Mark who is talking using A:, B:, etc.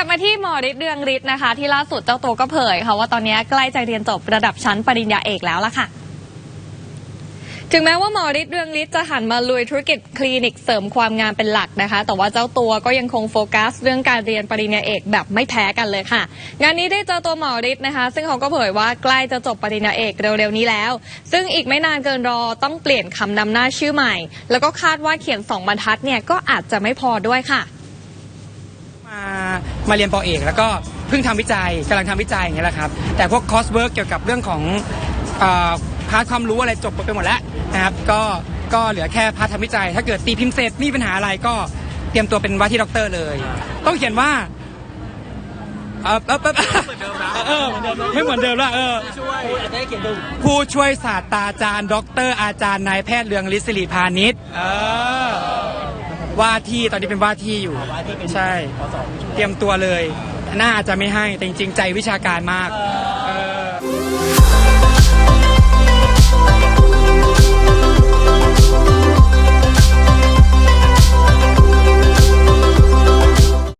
A: ยับมาที่หมอฤทธิ์เรืองฤทธิ์นะคะ ที่ล่าสุดเจ้าตัวก็เผยค่ะว่าตอนนี้ใกล้จะเรียนจบระดับชั้นปริญญาเอกแล้วล่ะค่ะถึงแม้ว่าหมอฤทธิ์เรืองฤทธิ์จะหันมาลุยธุรกิจคลินิกเสริมความงามเป็นหลักนะคะ แต่ว่าเจ้าตัวก็ยังคงโฟกัส เรื่องการเรียนปริญญาเอกแบบไม่แพ้กันเลยค่ะ งานนี้ได้เจอตัวหมอฤทธิ์นะคะ ซึ่งเขาก็เผยว่าใกล้จะจบปริญญาเอกเร็วๆนี้แล้ว ซึ่งอีกไม่นานเกินรอต้องเปลี่ยนคำนำหน้าชื่อใหม่ แล้วก็คาดว่าเขียนสองบรรทัดเนี่ยก็อาจจะไม่พอด้วยค่ะ
B: มาเรียนปอเอก แล้วก็เพิ่งทำวิจัยกำลังทำวิจัยอย่างเงี้ยแหละครับ แต่พวกคอร์สเวิร์กเกี่ยวกับเรื่องของเอ่อพาร์ทความรู้อะไรจบไปหมดแล้วนะครับ ก็ก็เหลือแค่พาร์ททำวิจัย ถ้าเกิดตีพิมพ์เสร็จมีปัญหาอะไรก็เตรียมตัวเป็นว่าที่ด็อกเตอร์เลย ต้องเขียนว่าเออเออเออเออไม่เหมือนเดิมละเออ
C: ช่วยอาจจะให้เขียนดู
B: ผู้ช่วยศาสตราจารย์ด็อกเตอร์อาจารย์นายแพทย์เรืองฤทธิ์ศิริพานิชเออ ว่าที่ตอนนี้เป็นว่าที่อยู่
C: ว่าที่เป็น
B: ใช่
C: ขอสอบ
B: เตรียมตัวเลย น่าอาจจะไม่ให้แต่จริงๆใจวิชาการมาก
C: เออ
B: เออ